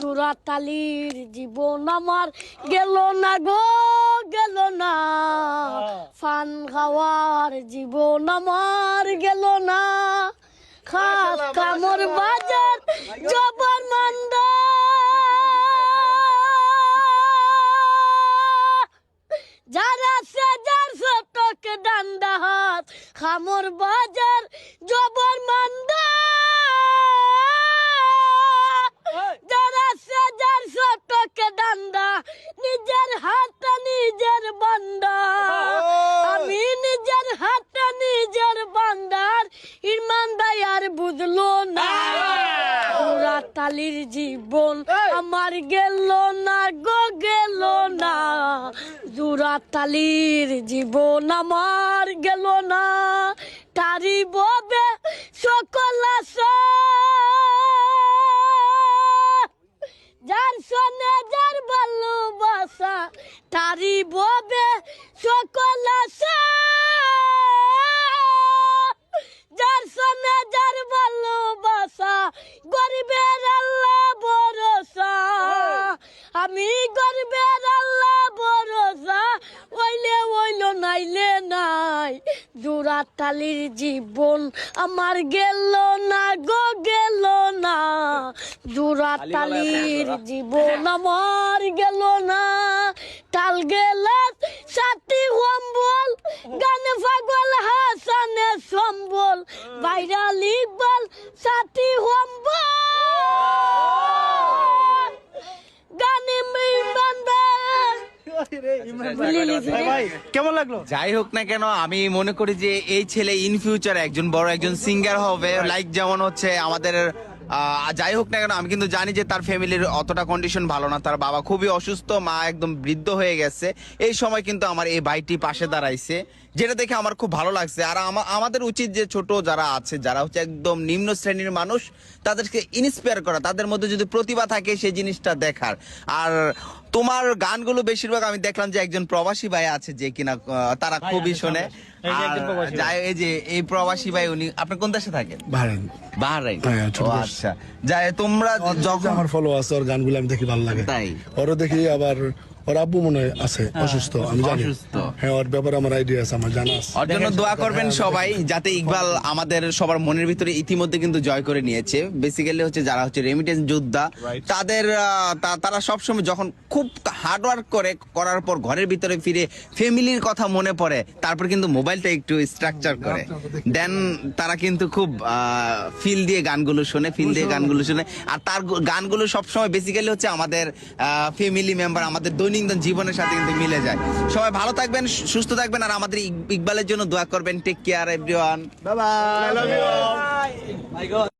জোড়াতালির জীবন আমার গেল না গো গেল না। ফান খাওয়ার জীবন আমার গেল না। খাস কামর বাজার জবর মন্দা যারা সেজার সটক ডান্ডা হাত খামর বাজার জবর মান্দা তালির জীবন আমার গেল না গো গেল না। জোড়া তালির জীবন আমার গেল না। তারি ববে সকল যার সনে যার ভালোবাসা তারি ববে তালির জীবন আমার গেল না গো গেল না। জোড়া তালির জীবন আমার গেল না। টাল গেল সাথী হম্বল গানে পাগল হাসানে সম্বল। ভাইরাল ইকবাল সাথী হম্বল গানে মিমান কেমন লাগল? যাই হোক না কেন আমি মনে করি যে এই ছেলে ইন ফিউচার একজন বড় একজন সিঙ্গার হবে লাইক যেমন হচ্ছে আমাদের যাই হোক না কেন আমি কিন্তু জানি যে তার ফ্যামিলির অতটা কন্ডিশন ভালো না। তার বাবা খুবই অসুস্থ মা একদম বৃদ্ধ হয়ে গেছে। এই সময় কিন্তু আমার এই ভাইটি পাশে দাঁড়াইছে যেটা দেখে আমার খুব ভালো লাগছে। আর আমা- আমাদের উচিত যে ছোট যারা আছে যারা হচ্ছে একদম নিম্ন শ্রেণির মানুষ তাদেরকে ইন্সপায়ার করা তাদের মধ্যে যদি প্রতিভা থাকে সেই জিনিসটা দেখার। আর তোমার গানগুলো বেশিরভাগ আমি দেখলাম যে একজন প্রবাসী ভাই আছে যে কিনা তারা খুবই শোনে। এই যে আর যাই- এই যে এই প্রবাসী ভাই উনি আপনি কোন দেশে থাকেন? বাহরাইন। বাহরাইন? হ্যাঁ, আচ্ছা। যাই তোমরা যখন আমার ফলো আছে ওর গানগুলো আমি দেখি ভালো লাগে। তাই? ওরও দেখি আবার ওর আব্বু মনে আছে অসুস্থ আমি জানি। হ্যাঁ ওর ব্যাপারে আমার আইডিয়া আছে আমার জানা আছে। ওর জন্য দোয়া করবেন সবাই যাতে ইকবাল আমাদের সবার মনের ভিতরে ইতিমধ্যে কিন্তু জয় করে নিয়েছে। বেসিক্যালি হচ্ছে যারা হচ্ছে রেমিটেন্স যোদ্ধা তাদের তারা সবসময় যখন খুব হার্ড ওয়ার্ক করে করার পর ঘরের ভিতরে ফিরে ফ্যামিলির কথা মনে পড়ে তারপর কিন্তু মোবাইলটা একটু স্ট্রাকচার করে। দেন তারা কিন্তু খুব ফিল দিয়ে গানগুলো শোনে ফিল দিয়ে গানগুলো শোনে। আর তার গানগুলো সবসময় বেসিক্যালি হচ্ছে আমাদের ফ্যামিলি মেম্বার আমাদের দৈনন্দিন জীবনের সাথে কিন্তু মিলে যায়। সবাই ভালো থাকবেন সুস্থ থাকবেন আর আমাদের ইক- ইকবালের জন্য দোয়া করবেন। Take care everyone bye